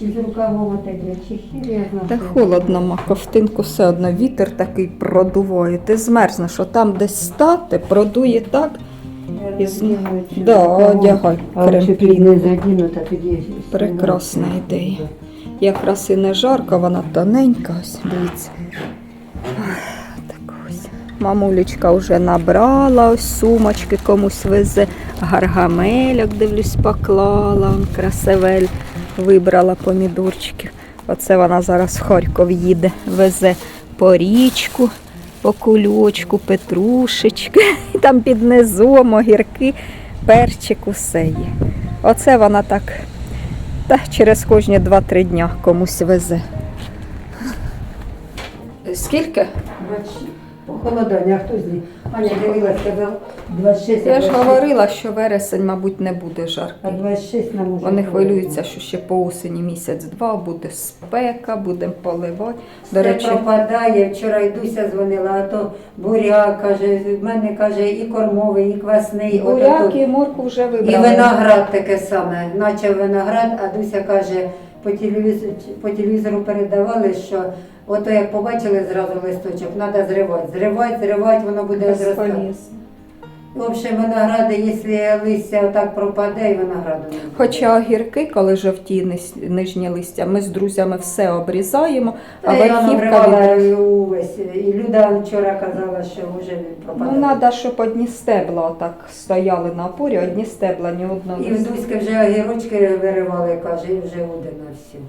З рукавом отойде, чи серйозно? Та холодно, ма, ковтинку все одно вітер такий продуває. Ти змерзнеш, що там десь стати, продує так. Да, одягай А кремплін. тоді... Прекрасна ідея. Якраз і не жарко, вона тоненька, ось дивіться. Ах, Так ось. Мамулечка вже набрала ось сумочки, комусь везе. Гаргамельок, дивлюсь, поклала. Он красивель вибрала помідорчиків. Оце вона зараз в Харків їде, везе по річку, по кульочку, петрушечки. І там під низом огірки, перчик, усе є. Оце вона так та через кожні 2-3 дня комусь везе. Скільки? Похолодання, а хто злі? Аня дивилась, сказав 26. Я ж говорила, що вересень, мабуть, не буде А жаркий. 26 нам уже... Вони хвилюються, що ще по осені місяць-два буде спека, будемо поливати. До речі, пропадає. Вчора Йдуся дзвонила, а то буряк, каже, в мене каже, і кормовий, і квасний. буряк і морку вже І вибрали. виноград таке саме. Начав виноград, а Дуся каже, по телевізору, по телевізору передавали, що ото як побачили зразу листочок, треба зривати. Зривати, зривати, воно буде зростати. В общем, виногради, якщо листя отак пропаде, і винограду не буде. Хоча огірки, коли жовті нижні листя, ми з друзями все обрізаємо, а Та я верхівка набривала від... увесь. І Люда вчора казала, що вже він пропадає. Ну, треба, щоб одні стебла отак стояли на опорі, одні стебла, ні одного. І в Дуськи вже огірочки виривали, каже, і вже буде на всю.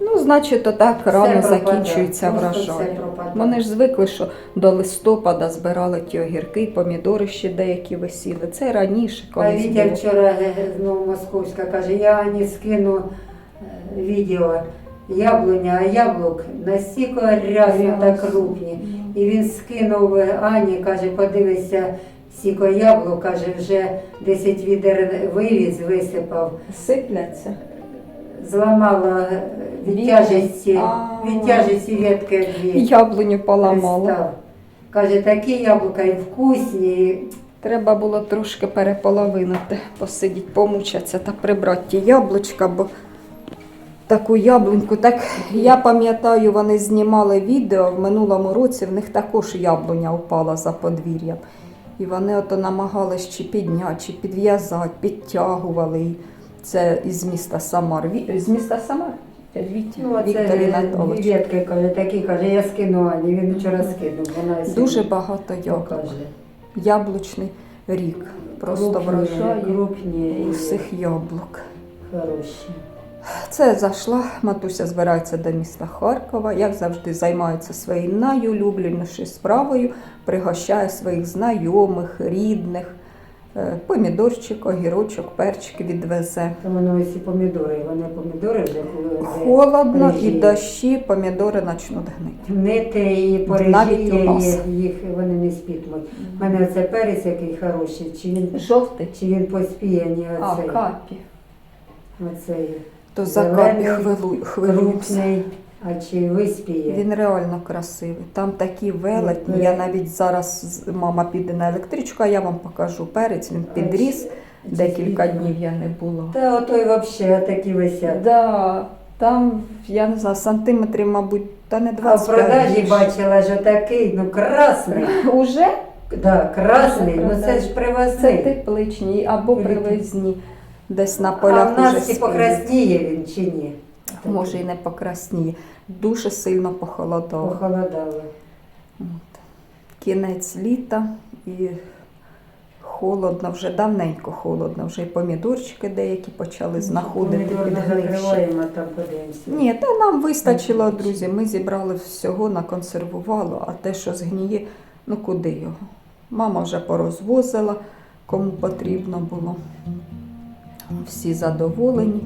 Ну, значить, то так рано пропаде, закінчується просто все врожай. пропаде. Вони ж звикли, що до листопада збирали ті огірки, помідори ще деякі висіли. Це раніше, А Вітя було. вчора е, знову московська каже, я Ані скину е, відео яблуня, а яблук настільки рясно та крупні. І він скинув е, Ані, каже, подивися, сіко яблук, каже, вже 10 відер вивіз, висипав, Сипляться. зламала е, від тяжесті, від тяжесті ветки дві. Яблуню поламала. Каже, такі яблука і вкусні, і Треба було трошки переполовинити, посидіти, помучатися та прибрати ті яблучка, бо таку яблуньку. Так я пам'ятаю, вони знімали відео в минулому році, в них також яблуня впала за подвір'ям. І вони ото намагались чи підняти, чи підв'язати, підтягували. Це із міста Самар. Ві- З міста Самар? Вітя, Ну, Віктор Інатович. Вітки, каже, такі, каже, я скину Ані, він вчора скинув. Вона Дуже багато яблук. Яблучний рік. Просто і усіх яблук. хороші. Це зайшла, матуся збирається до міста Харкова, як завжди займається своєю найулюбленішою справою, пригощає своїх знайомих, рідних, помідорчик, огірочок, перчик відвезе. Там воно ось і помідори, вони помідори вже коли Холодно і дощі, помідори почнуть гнити. Гнити і порежіє їх, вони не спітмуть. У мене оце перець який хороший, чи він, Жовтий, чи він поспіє, ні а капі. оцей То за капі хвилю- хвилююся. А чи виспіє. Він реально красивий. Там такі велетні. Я навіть зараз мама піде на електричку, а я вам покажу перець. Він підріс. Декілька днів я не була. Та ото й взагалі такі висять. Да, там, я не знаю, сантиметрів, мабуть, та не А в продажі більше. бачила, що такий, ну красний. Уже Да, красний, ну це ж це тепличні або привезні. Десь на А полях в нас і покрасніє він чи ні? Може і не покрасніє. Дуже сильно похолодало. Похолодало. От. Кінець літа і холодно, вже давненько холодно, вже і помідорчики деякі почали знаходити подивимося. Ні, та нам вистачило, друзі. Ми зібрали всього, наконсервували, а те, що згніє, ну куди його? Мама вже порозвозила, кому потрібно було. Всі задоволені,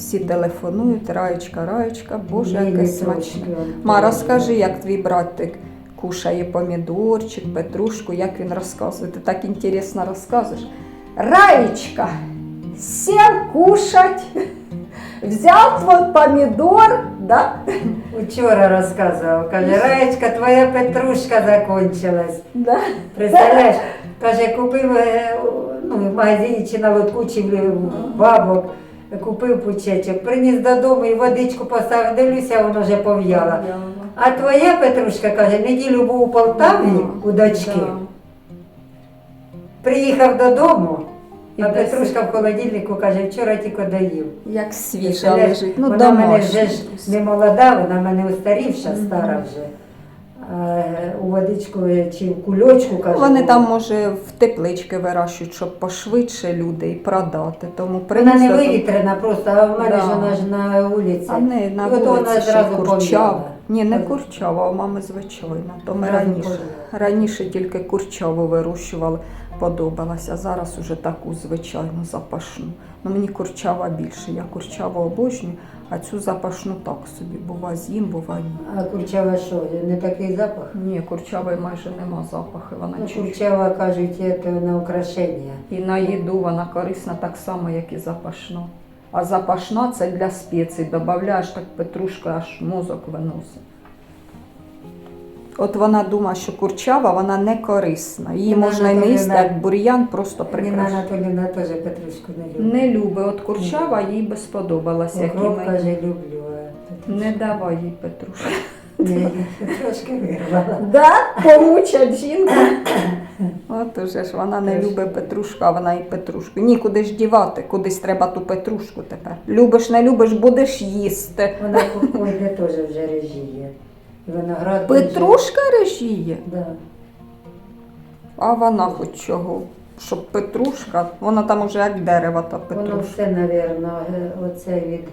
всі телефонують, раєчка, раєчка, боже, яке смачне. трошки. Ма, розкажи, як твій братик кушає помідорчик, петрушку, як він розказує. Ти так інтересно розказуєш. Раєчка, сел кушать, взяв твій помідор, да? Учора розказував, каже, Раєчка, твоя петрушка закончилась. Да. Представляєш? Каже, купив е, ну, в магазині чи на лотку, чи в бабок. Купив пучечок, приніс додому і водичку поставив, дивлюся, воно вже пов'яло. А твоя Петрушка каже, неділю був у Полтаві у дочки. Приїхав додому, а Петрушка в холодильнику каже, вчора тільки доїв. Як свіжа лежить. Ну, вона в мене вже ж не молода, вона в мене устарівша, стара вже. А, у водичку чи в кульочку каже. Вони там, може, в теплички вирощують, щоб пошвидше люди і продати. Тому Вона не вивітрена просто, а в мене Да. ж вона ж на вулиці. А не на І от вона ще курчава. Ні, не курчава, а мами звичайна. То ми раніше. Раніше тільки курчаву вирощували, подобалася. Зараз уже таку звичайну запашну. Ну мені курчава більше. Я курчаву обожнюю, а цю запашну так собі. Бува з'їм, бува ні. А курчава що, не такий запах? Ні, курчавої майже нема запаху. Вона Ну, чуть. курчава кажуть, це на украшення. І на їду вона корисна так само, як і запашна. А запашна це для спецій. Додаєш так петрушка, аж мозок виносить. От вона думає, що курчава вона не корисна. Її Ніна можна не їсти, як бур'ян, просто Ніна. Анатоліївна теж Петрушку не любить. Не любить. От курчава їй би сподобалася. Укроп мені. каже, люблю. а Петрушку- Не давай їй Петрушка. Ні, трошки вирвала. Да? Помучать жінка. От уже ж вона не любить Петрушку, а вона і Петрушку. Ні, куди ж дівати, кудись треба ту Петрушку тепер. Любиш, не любиш, будеш їсти. Вона купує теж вже режіє. Виноград. Петрушка режіє, Да. а вона хоч чого. Щоб Петрушка, вона там уже як дерево та Воно все, напевно, оце від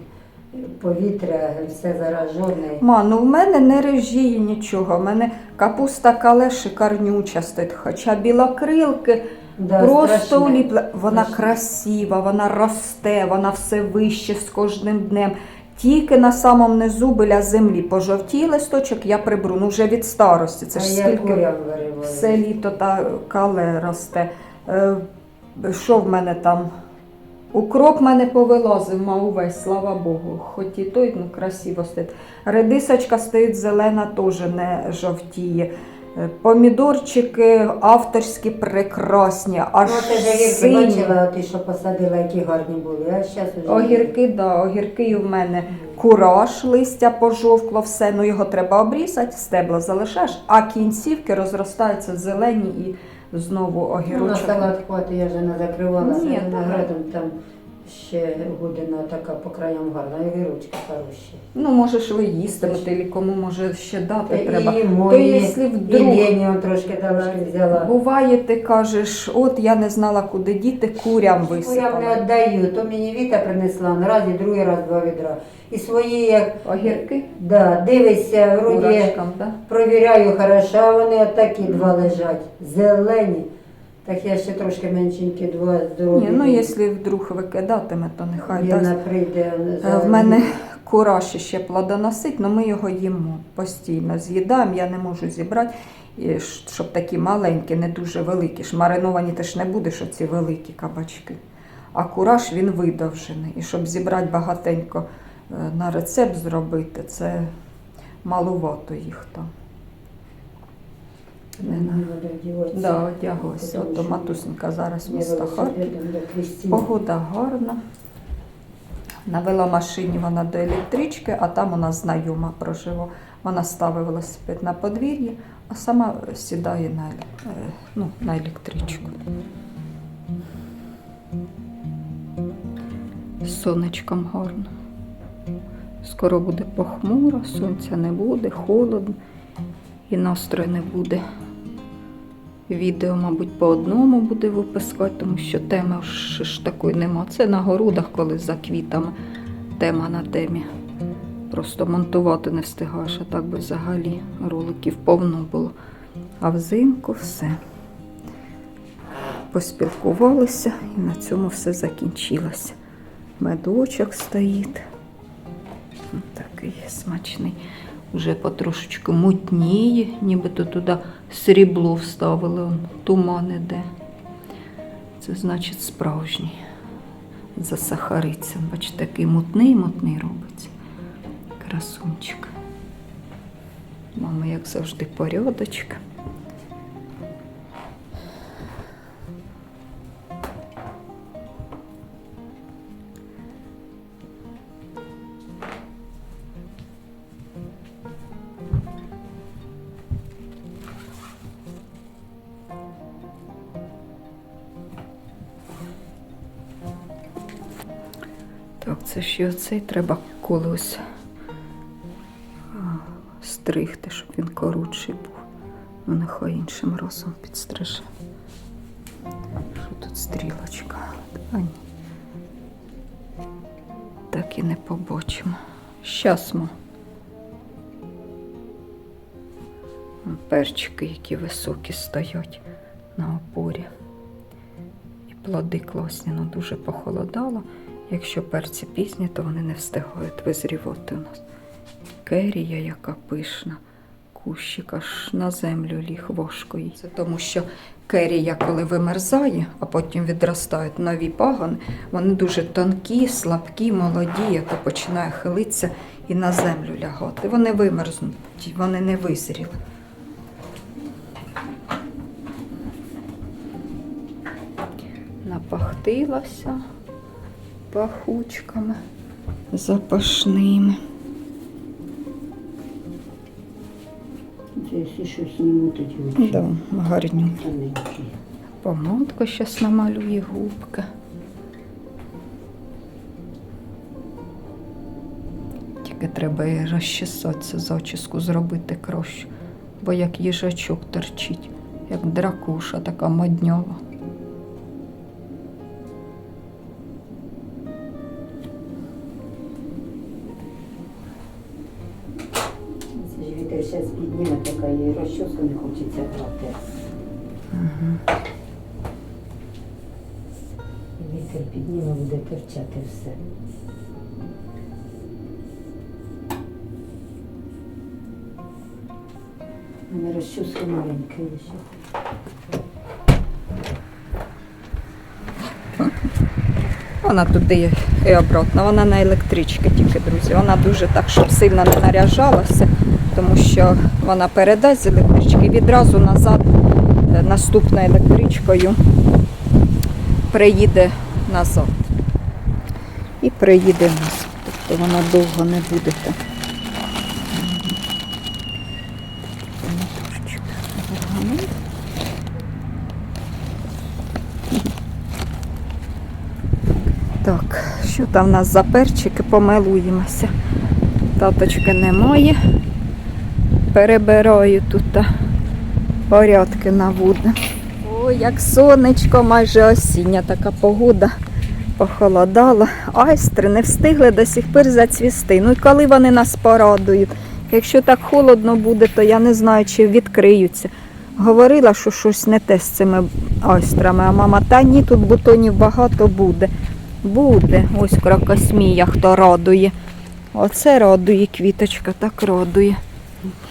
повітря, все заражене. Ма, ну в мене не режіє нічого. В мене капуста кале шикарнюча стоїть, хоча білокрилки Да, Просто уліпла. Вона красива, вона росте, вона все вище з кожним днем. Тільки на самому низу біля землі пожовтій листочок я приберу. Ну вже від старості. Це ж я скільки вириваю. все літо та кале росте. Е, Що в мене там? Укроп мене повилазив, мав увесь, слава Богу. Хоч і той ну, красиво стоїть. Редисочка стоїть зелена, теж не жовтіє. Е, Помідорчики авторські прекрасні, аж Ну, ти ж огірки сині. бачила, ти що посадила, які гарні були, а зараз уже... Огірки, да, огірки і в мене кураж, листя пожовкло, все, ну його треба обрізати, стебла залишаєш, а кінцівки розростаються зелені і знову Ну, на огірочок. салат хватить, я вже не закривала. Ні, Ні, так. виноградом там ще гудина така по краям гарна, і віручки хороші. Ну, можеш ви їстимете, і кому може ще дати треба. І То мої, якщо і вдруг Лені он трошки дала, взяла. буває, ти кажеш, от я не знала, куди діти, курям Ну, я висипала. не віддаю, то мені Віта принесла на раз і другий раз два відра. І свої, як Огірки да, дивишся, вроді курочкам, да? провіряю хорошо, а вони отакі два лежать, зелені. Так я ще трошки меншенькі два здорові. Ні, ну якщо вдруг викидатиме, то нехай дасть. Прийде. Е, за- В мене кураж ще плодоносить, але ми його їмо постійно. З'їдаємо, я не можу зібрати, і щоб такі маленькі, не дуже великі. Ж мариновані ти ж не будеш оці великі кабачки. А кураж він видовжений. І щоб зібрати багатенько е, на рецепт зробити, це малувато їх там. Не Мені знаю. треба вдіватися. Да, одяглася. Ото матусенька зараз міста Харків. Погода гарна. На веломашині вона до електрички, а там нас знайома прожила. Вона ставить велосипед на подвір'ї, а сама сідає на, е, ну, на електричку. Сонечком гарно. Скоро буде похмуро, сонця не буде, холодно і настрою не буде. Відео, мабуть, по одному буде випускати, тому що теми ж, такої нема. Це на городах, коли за квітами тема на темі. Просто монтувати не встигаєш, а так би взагалі роликів повно було. А взимку все. Поспілкувалися і на цьому все закінчилося. Медочок стоїть. Такий смачний. Вже потрошечку мутніє, нібито туди срібло вставили, туман іде. Це значить справжній. Засахариться. Бачите, такий мутний, мутний робиться. Красунчик. Мама, як завжди, порядочка. Це ж і оцей треба колись стригти, щоб він коротший був. Ну, нехай іншим разом підстриже. Що тут стрілочка? А ні. Так і не побачимо. Щас. Перчики, які високі стоять на опорі. І плоди класні, ну дуже похолодало. Якщо перці пізні, то вони не встигають визрівати у нас. Керія, яка пишна, кущик аж на землю ліг важко їй. Це тому, що керія, коли вимерзає, а потім відростають нові пагони, вони дуже тонкі, слабкі, молоді, то починає хилитися і на землю лягати. Вони вимерзнуть, вони не визріли. Напахтилася пахучками запашними. Це якщо щось не тоді очі Да, гарні. тоненькі. Помадку щас намалює губки. Тільки треба і розчесатися, зачіску зробити краще, бо як їжачок торчить, як дракуша така модньова. Все. У мене розчоска маленька ще. Вона туди і обратно. Вона на електричці тільки, друзі. Вона дуже так, щоб сильно не наряжалася, тому що вона передасть з електрички і відразу назад е, наступною електричкою приїде назад. І приїде нас. Тобто вона довго не буде там. Так, що там в нас за перчики? Помилуємося. Таточки немає. Перебираю тут порядки наводи. Ой, як сонечко, майже осіння така погода. Похолодало. Айстри не встигли до сих пір зацвісти. Ну і коли вони нас порадують. Якщо так холодно буде, то я не знаю, чи відкриються. Говорила, що щось не те з цими айстрами, а мама, та ні, тут бутонів багато буде. Буде. Ось крокосмія, хто радує. Оце радує квіточка, так радує.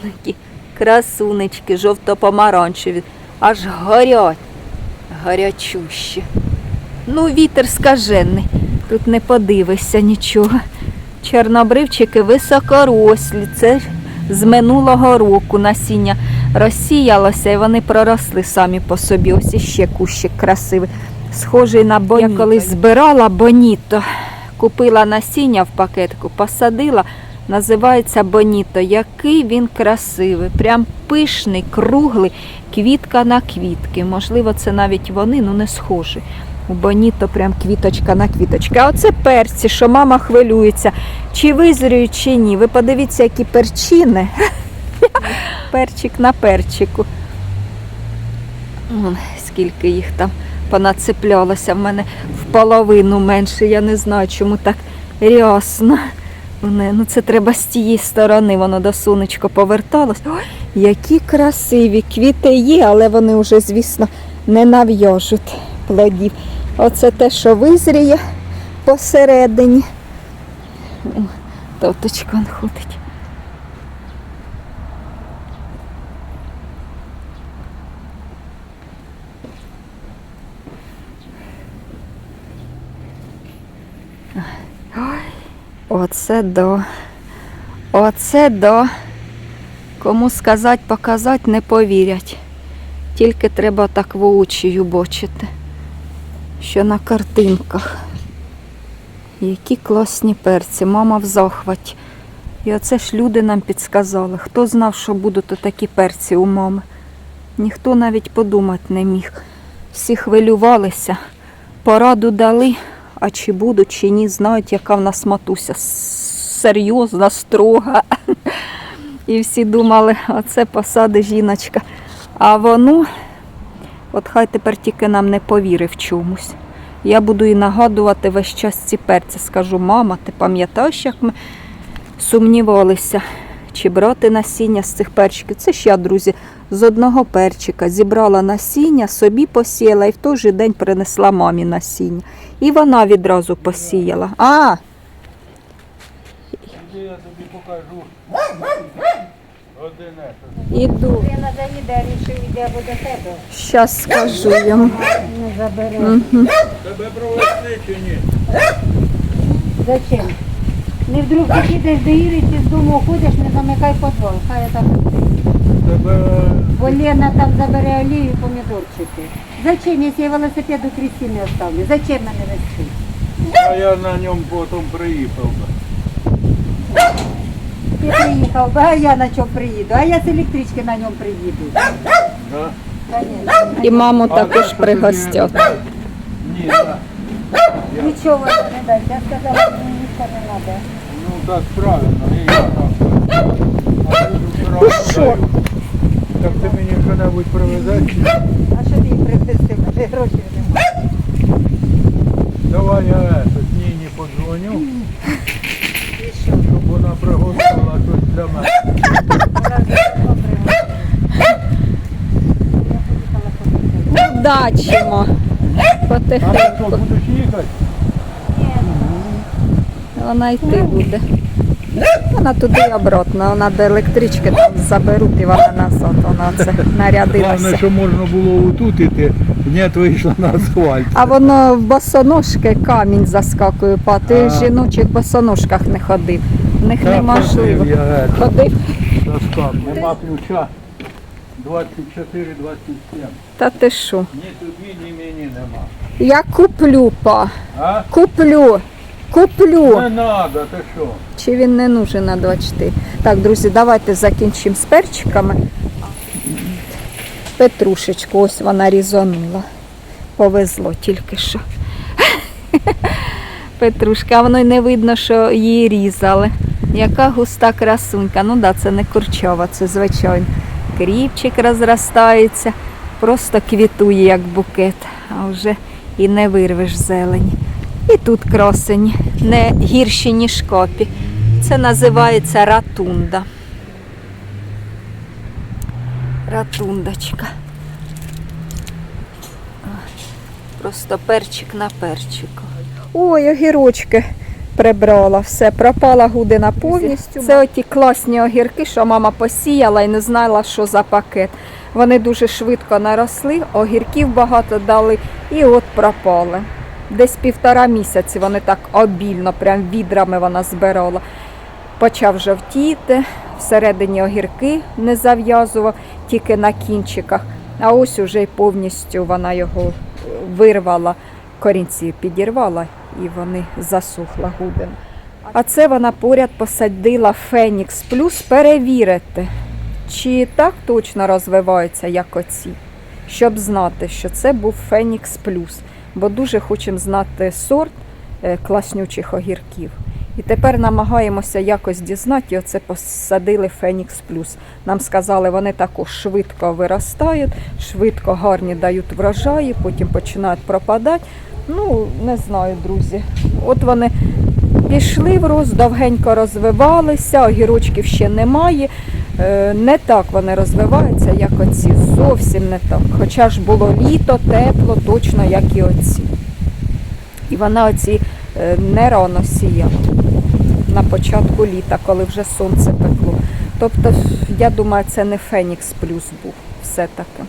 Такі красунечки, жовто-помаранчеві. Аж горять. Гарячущі. Ну, вітер скажений. Тут не подивишся нічого. Чорнобривчики високорослі. Це з минулого року насіння розсіялося і вони проросли самі по собі. Ось іще кущик красивий. Схожий на боніто. Я колись збирала боніто. Купила насіння в пакетку, посадила. Називається боніто. Який він красивий, прям пишний, круглий, квітка на квітки. Можливо, це навіть вони, ну не схожі. У боніто прям квіточка на квіточки. А оце перці, що мама хвилюється, чи визріють, чи ні. Ви подивіться, які перчини. Перчик на перчику. Скільки їх там понацеплялося в мене в половину менше. Я не знаю, чому так рясно. Ну це треба з тієї сторони, воно до сонечка поверталось. Ой, які красиві квіти є, але вони вже, звісно, не нав'яжуть плодів. Оце те, що визріє посередині. Тоточка ходить. Оце до. Оце до. Кому сказати, показати, не повірять. Тільки треба так воочію бачити, що на картинках. Які класні перці, мама в захваті. І оце ж люди нам підсказали. Хто знав, що будуть такі перці у мами? Ніхто навіть подумати не міг. Всі хвилювалися, пораду дали, а чи будуть, чи ні, знають, яка в нас матуся серйозна, строга. І всі думали, оце посади жіночка. А воно, от хай тепер тільки нам не повірив чомусь. Я буду і нагадувати весь час ці перці. Скажу, мама, ти пам'ятаєш, як ми сумнівалися, чи брати насіння з цих перчиків. Це ж я, друзі, з одного перчика зібрала насіння, собі посіяла і в той же день принесла мамі насіння. І вона відразу посіяла. А, я тобі покажу. Іду. Щас скажу йому. Не забере. Тебе провести чи ні? Зачем? Не вдруг ти підеш до Іри, ти з дому ходиш, не замикай подвал. Хай я так. Тебе Бо Лена там забере олію і помідорчики. Зачем, якщо я велосипед у Крістіни оставлю? Зачем мене вести? а я на ньому потім приїхав. Ти приїхав, а я на чому приїду? А я з електрички на ньому приїду. Да? Конечно. І маму А також пригостять. Ні, да. Нічого не дасть. Я сказала, мені нічого не треба. ну так правильно, і я так. А Ну сразу що? Так ти мені що-небудь привезеш? А що ти їй привезти? Мене грошей немає. Давай я этот, Ніні подзвоню, щоб вона приготувала щось для мене. Вона вже давно привезла. Я поїхала Потихеньку. будеш їхати? Вона йти буде. Вона туди і обратно. Вона до електрички там заберуть і вона назад. Вона це Головне, що можна було отут іти, ні, вийшла на асфальт. А воно в босоножки камінь заскакує, па ти в жіночих босоножках не ходив. В них неможливо. ходив е. Нема ключа. 24-27. Та ти що? Ні тобі, ні мені нема. Я куплю, па. А? Куплю. Куплю. Не надо, ти що? Чи він не нужен на 24? Так, друзі, давайте закінчимо з перчиками. Петрушечку, ось вона різанула. Повезло тільки що. Петрушка, а воно й не видно, що її різали. Яка густа красунька. Ну да, це не курчова, це звичайно. Кріпчик розростається, просто квітує, як букет, а вже і не вирвеш зелень. І тут красені, не гірші, ніж копі. Це називається ратунда. Ратундочка. Просто перчик на перчику. Ой, огірочки прибрала. Все, пропала гудина повністю. Це оті класні огірки, що мама посіяла і не знала, що за пакет. Вони дуже швидко наросли, огірків багато дали і от пропали. Десь півтора місяці вони так обільно, прям відрами вона збирала. Почав жовтіти, всередині огірки не зав'язував, тільки на кінчиках. А ось уже й повністю вона його вирвала, корінці підірвала і вони засухла гуден. А це вона поряд посадила Фенікс Плюс перевірити, чи так точно розвиваються, як оці, щоб знати, що це був Фенікс Плюс. Бо дуже хочемо знати сорт е, класнючих огірків. І тепер намагаємося якось дізнати, і оце посадили Фенікс Плюс. Нам сказали, вони також швидко виростають, швидко гарні дають врожаї, потім починають пропадати. Ну, не знаю, друзі. От вони пішли в рост, довгенько розвивалися, огірочків ще немає. Е, Не так вони розвиваються, як оці. Зовсім не так. Хоча ж було літо, тепло, точно як і оці. І вона оці е, не рано сіяла на початку літа, коли вже сонце пекло. Тобто, я думаю, це не Фенікс плюс був все-таки.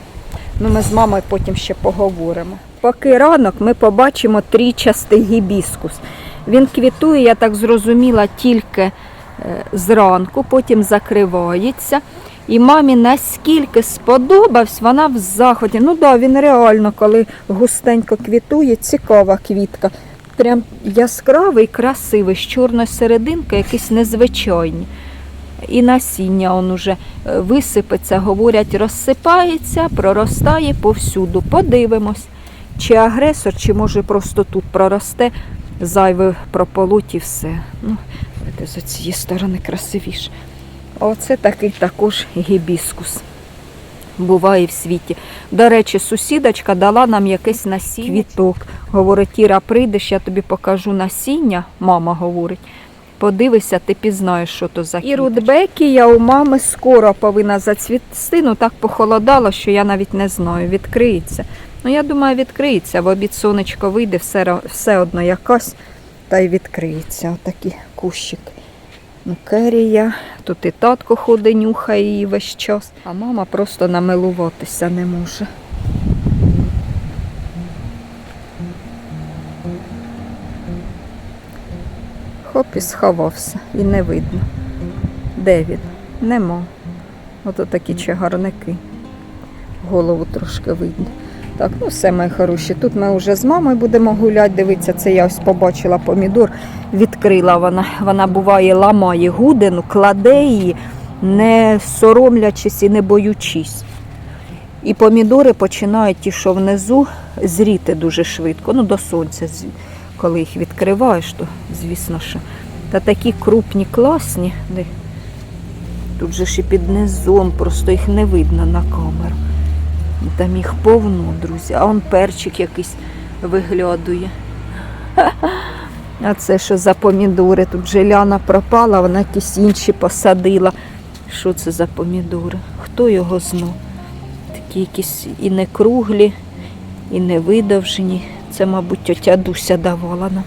Ну, ми з мамою потім ще поговоримо. Поки ранок ми побачимо трічастий гібіскус. Він квітує, я так зрозуміла, тільки е, зранку, потім закривається. І мамі наскільки сподобався, вона в заході. Ну да, він реально, коли густенько квітує, цікава квітка. Прям яскравий, красивий, з чорною серединкою, якийсь незвичайний. І насіння он уже е, висипеться, говорять, розсипається, проростає повсюду. Подивимось, чи агресор, чи може просто тут проросте. зайве прополоть і все. Ну, давайте з цієї сторони красивіше. Оце такий також гібіскус. Буває в світі. До речі, сусідочка дала нам якесь насіння. Квіток. Говорить, Іра, прийдеш, я тобі покажу насіння, мама говорить. Подивися, ти пізнаєш, що то за І рудбекія у мами скоро повинна зацвісти. Ну так похолодало, що я навіть не знаю, відкриється. Ну, я думаю, відкриється, в обід сонечко вийде, все, все одно якась, та й відкриється. Отакий кущик. Ну, Керія, тут і татко ходить, нюхає її весь час, а мама просто намилуватися не може. Хоп і сховався, і не видно. Де він? Нема. Ото такі чагарники. Голову трошки видно. Так, ну все, мої хороші. Тут ми вже з мамою будемо гуляти. Дивіться, це я ось побачила помідор. Відкрила вона. Вона буває, ламає гудину, кладе її, не соромлячись і не боючись. І помідори починають ті, що внизу, зріти дуже швидко. Ну, до сонця, коли їх відкриваєш, то звісно, що. Та такі крупні, класні. Тут же і під низом, просто їх не видно на камеру. Там їх повно, друзі. А он перчик якийсь виглядує. А це що за помідори? Тут желяна пропала, вона якісь інші посадила. Що це за помідори? Хто його знав? Такі якісь і не круглі, і не видовжені. Це, мабуть, тетя Дуся давала нам.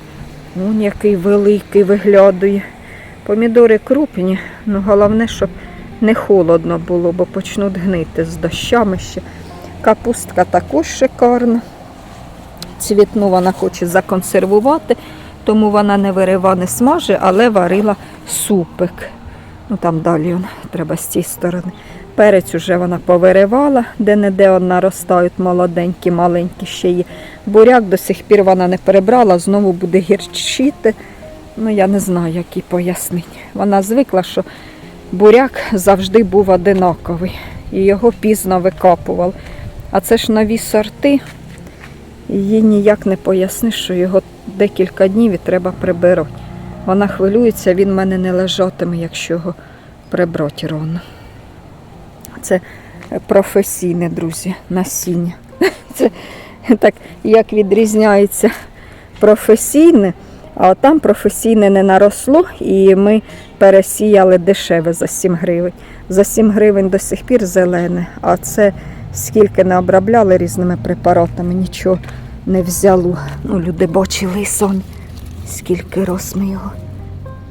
Вон який великий виглядує. Помідори крупні, ну головне, щоб не холодно було, бо почнуть гнити з дощами ще. Капустка також шикарна. Цвітну вона хоче законсервувати, тому вона не вирива, не смаже, але варила супик. Ну там далі он, треба з цієї сторони. Перець уже вона повиривала, де-не-де он наростають молоденькі, маленькі ще є. Буряк до сих пір вона не перебрала, знову буде гірчити. Ну, я не знаю, як їй пояснити. Вона звикла, що буряк завжди був одинаковий і його пізно викопували. А це ж нові сорти. Їй ніяк не поясниш, що його декілька днів і треба прибирати. Вона хвилюється, він в мене не лежатиме, якщо його прибрати рано. Це професійне, друзі, насіння. Це так, як відрізняється професійне, а там професійне не наросло, і ми пересіяли дешеве за 7 гривень. За 7 гривень до сих пір зелене, а це скільки не обробляли різними препаратами, нічого не взяло. Ну, люди бачили сон, скільки роз ми його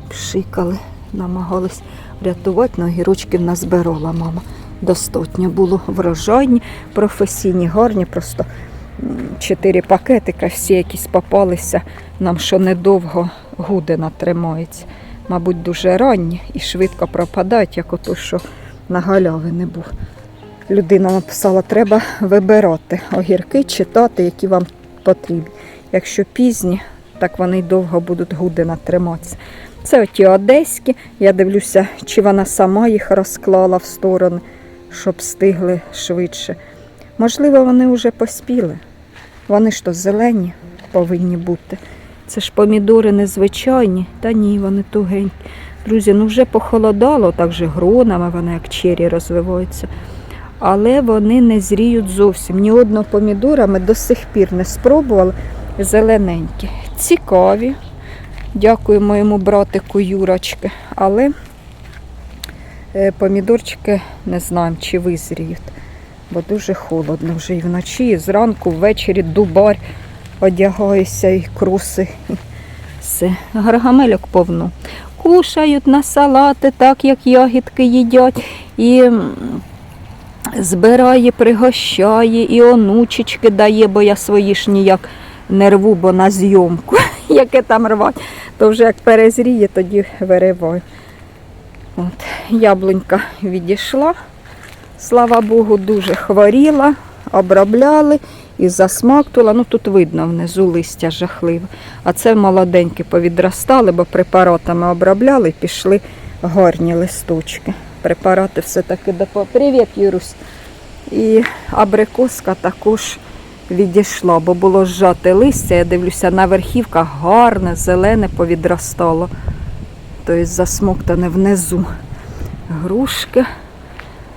пшикали, намагались врятувати, але огірочків назбирала мама. Достатньо було врожайні, професійні, гарні, просто чотири пакетика, всі якісь попалися, нам що недовго гудина тримається. Мабуть, дуже ранні і швидко пропадають, як ото, що на галявини був. Людина написала, треба вибирати огірки, читати, які вам потрібні. Якщо пізні, так вони довго будуть гудина триматися. Це оті одеські. Я дивлюся, чи вона сама їх розклала в сторони, щоб встигли швидше. Можливо, вони вже поспіли. Вони ж то зелені повинні бути. Це ж помідори незвичайні, та ні, вони тугенькі. Друзі, ну вже похолодало, так же гронами вони як чері розвиваються. Але вони не зріють зовсім. Ні одного помідора ми до сих пір не спробували. Зелененькі. Цікаві. Дякую моєму братику Юрочки. Але е, помідорчики не знаємо, чи визріють. Бо дуже холодно вже і вночі, і зранку, ввечері дубар одягаюся і круси. і Все. Гаргамельок повно. Кушають на салати, так як ягідки їдять. І збирає, пригощає, і онучечки дає, бо я свої ж ніяк не рву, бо на зйомку, яке там рвать, то вже як перезріє, тоді вириваю. От, яблунька відійшла. Слава Богу, дуже хворіла, обробляли і засмактувала. Ну тут видно внизу листя жахливе. А це молоденькі повідростали, бо препаратами обробляли і пішли гарні листочки. Препарати все-таки допомогли. Привіт, Юрусь. І абрикоска також відійшла, бо було зжате листя, я дивлюся, на верхівках гарне, зелене повідростало. Тобто засмоктане внизу. Грушки.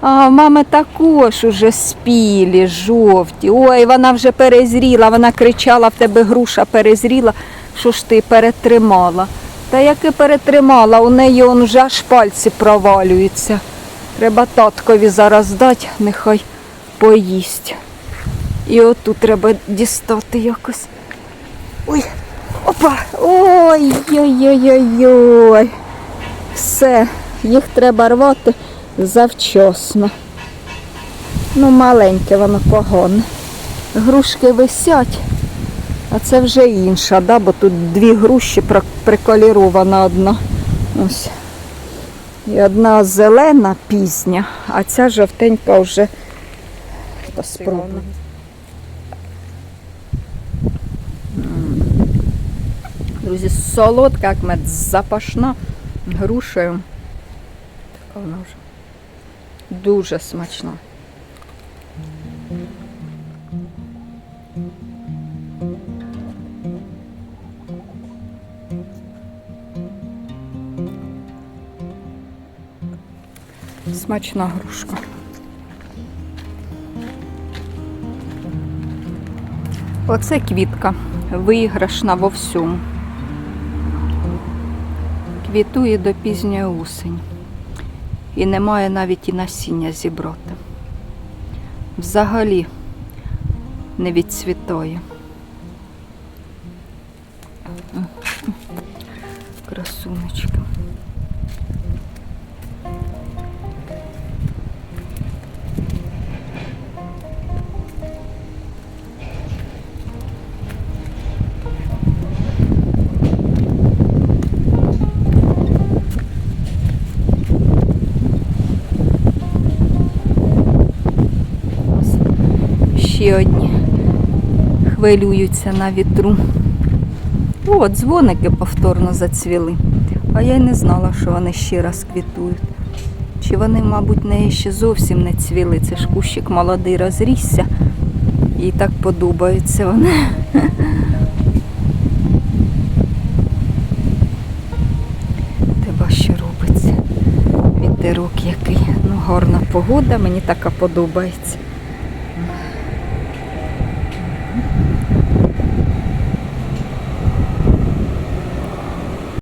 А, в мами також уже спілі, жовті. Ой, вона вже перезріла, вона кричала, в тебе груша перезріла, що ж ти перетримала. Та яке перетримала, у неї он вже аж пальці провалюються. Треба таткові зараз дати, нехай поїсть. І отут треба дістати якось. Ой, опа! Ой-ой-ой-ой-ой. Все, їх треба рвати завчасно. Ну, маленьке воно погоне. Грушки висять, а це вже інша, да? бо тут дві груші приколірована одна. Ось. І одна зелена пізня, а ця жовтенька вже спробує. Друзі, солодка, як мед, запашна грушею. Така вона вже дуже смачна. Смачна грушка. Оце квітка, виграшна во всьому. Квітує до пізньої осені. І немає навіть і насіння зібрати. Взагалі не відцвітає. Ще одні хвилюються на вітру. О, дзвоники повторно зацвіли. А я й не знала, що вони ще раз квітують. Чи вони, мабуть, не ще зовсім не цвіли. Це ж кущик молодий розрісся. І так подобаються вони. Тебе що робиться? Вітерок який. Ну, гарна погода, мені така подобається.